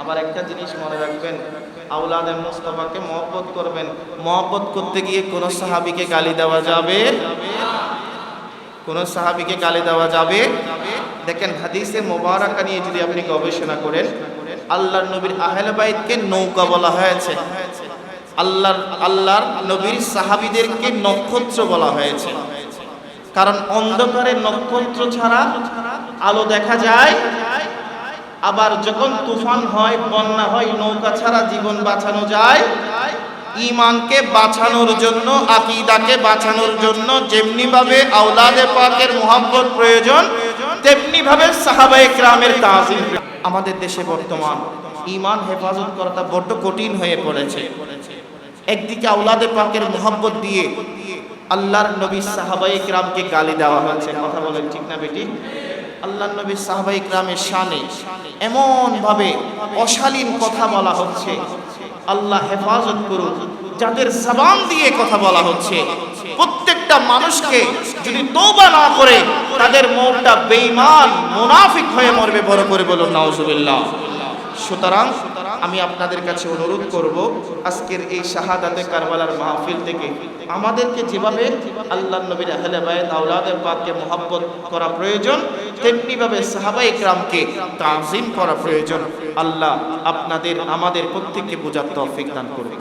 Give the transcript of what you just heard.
আবার একটা জিনিস মনে রাখবেন আউলাদের মুস্তফাকে মহব্বত করবেন। মহব্বত করতে গিয়ে কোন সাহাবিকে গালি দেওয়া যাবে? কোন সাহাবিকে গালি দেওয়া যাবে? দেখেন হাদিসে মোবারকা নিয়ে যদি আপনি গবেষণা করেন, আল্লাহর নবীর আহলে বাইতকে নৌকা বলা হয়েছে। আল্লাহর আল্লাহর নবীর সাহাবিদেরকে নক্ষত্র বলা হয়েছে। কারণ অন্ধকারে নক্ষত্র ছাড়া আলো দেখা যায় আবার যখন তুফান হয়, বন্যা হয়, নৌকা ছাড়া জীবন বাঁচানো যায় ইমানকে বাঁচানোর জন্য, আকিদাকে বাঁচানোর জন্য যেমনি ভাবে আওলাদে পাকের মোহাম্মত প্রয়োজন তেমনি ভাবে সাহাবায়ে ক্রামের তাজিম আমাদের দেশে বর্তমান ইমান হেফাজত করাটা বড্ড কঠিন হয়ে পড়েছে। একদিকে আওলাদে পাকের মোহাম্মত দিয়ে আল্লাহর নবী সাহাবাই ক্রামকে গালি দেওয়া হয়েছে। কথা বলেন ঠিক না বেটি? আল্লাহর নবী সাহাবাই গ্রামের শানে এমন ভাবে অশালীন কথা বলা হচ্ছে। আল্লাহ হেফাজত করুন, যাদের জবান দিয়ে কথা বলা হচ্ছে। প্রত্যেকটা মানুষকে যদি তোবা না করে, তাদের মনটা বেঈমান, মুনাফিক হয়ে মরবে বড় করে বলুন, নাউজুবিল্লাহ। সুতরাং আমি আপনাদের কাছে অনুরোধ করব, আজকের এই শাহাদাতে কারবালার মাহফিল থেকে আমাদেরকে যেভাবে আল্লাহ নবীর আহলে বায়াত আওলাদের পাককে মোহাব্বত করা প্রয়োজন, তেমনিভাবে সাহাবা ইকরামকে তাজিম করা প্রয়োজন। আল্লাহ আপনাদের, আমাদের প্রত্যেককে বোঝার তৌফিক দান করবে